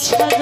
সাজা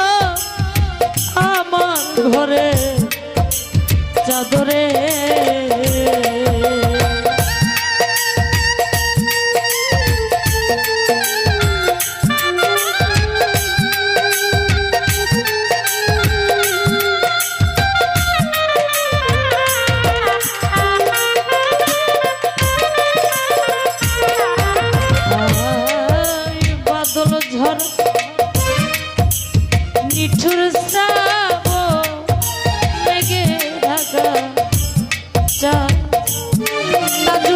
আদরে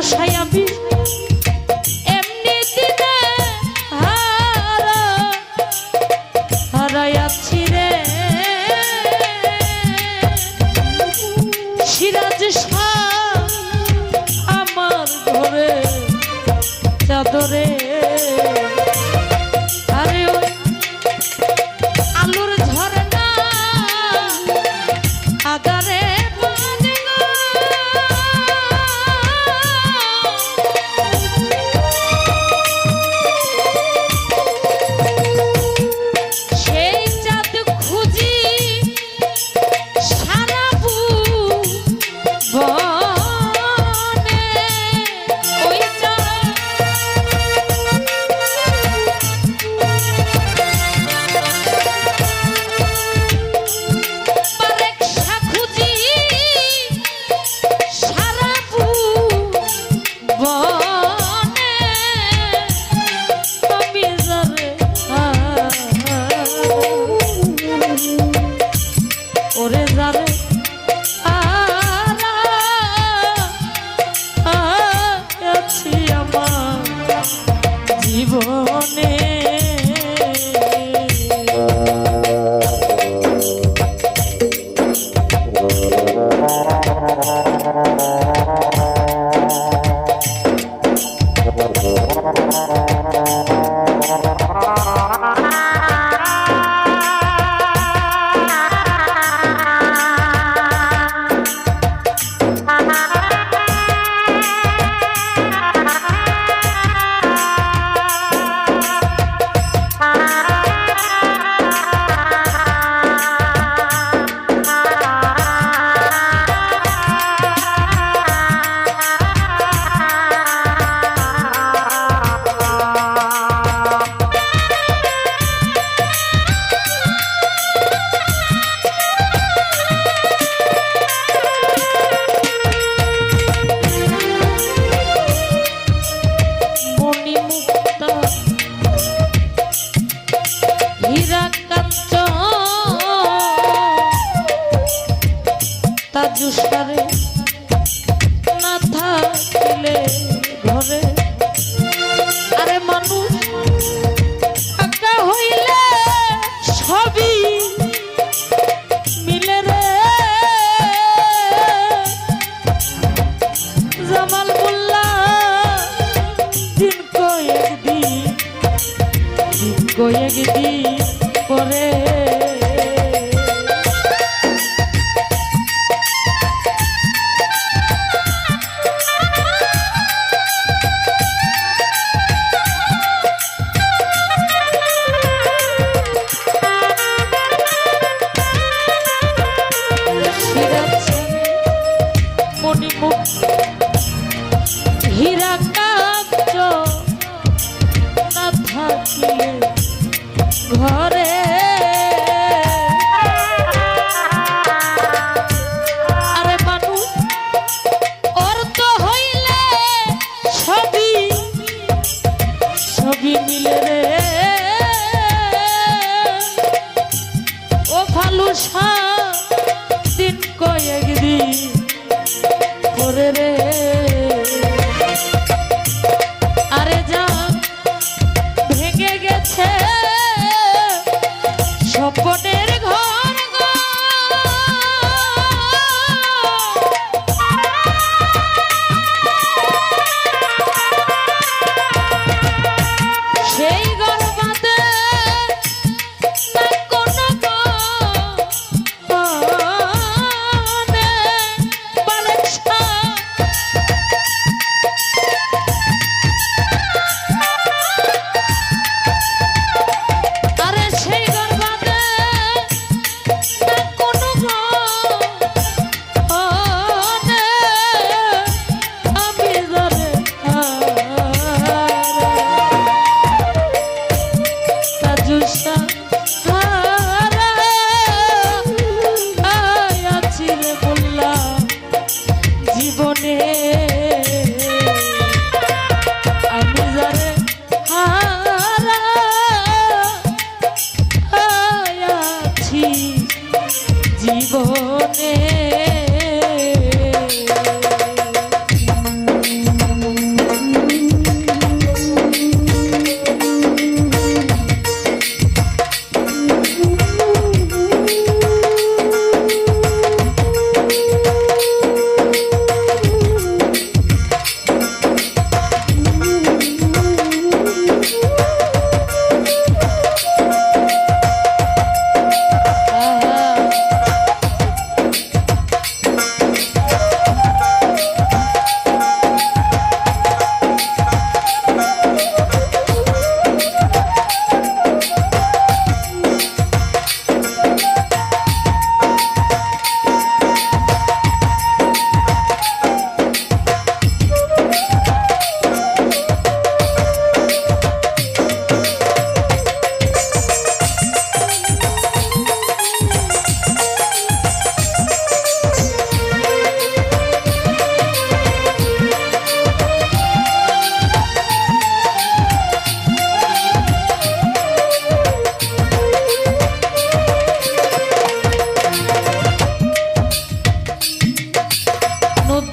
আশায় আমি এমনি দিনে হারা হারাই আছি রে সিরাজ আমার ঘরে চাদরে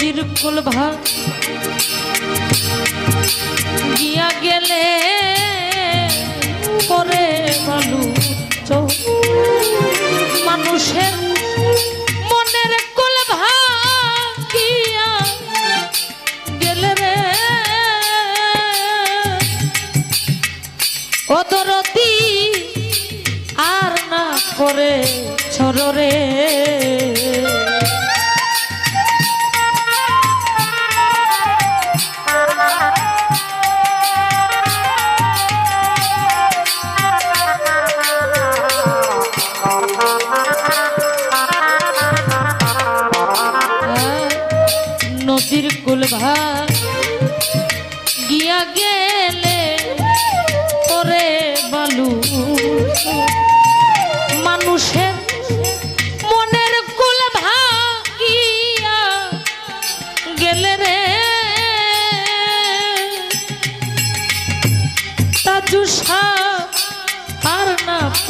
নদীর কুল ভাগ গিয়া গেলে পরে বালু মানুষের মনের গেলে রে। আর না করে ছড়রে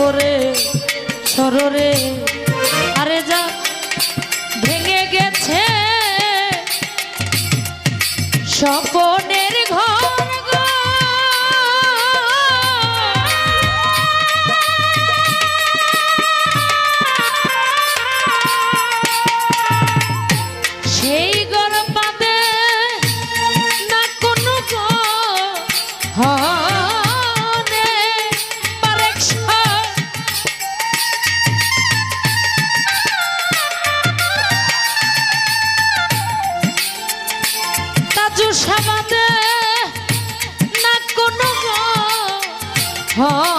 করে সররে। আরে যা ভেঙে গেছে। সকল Oh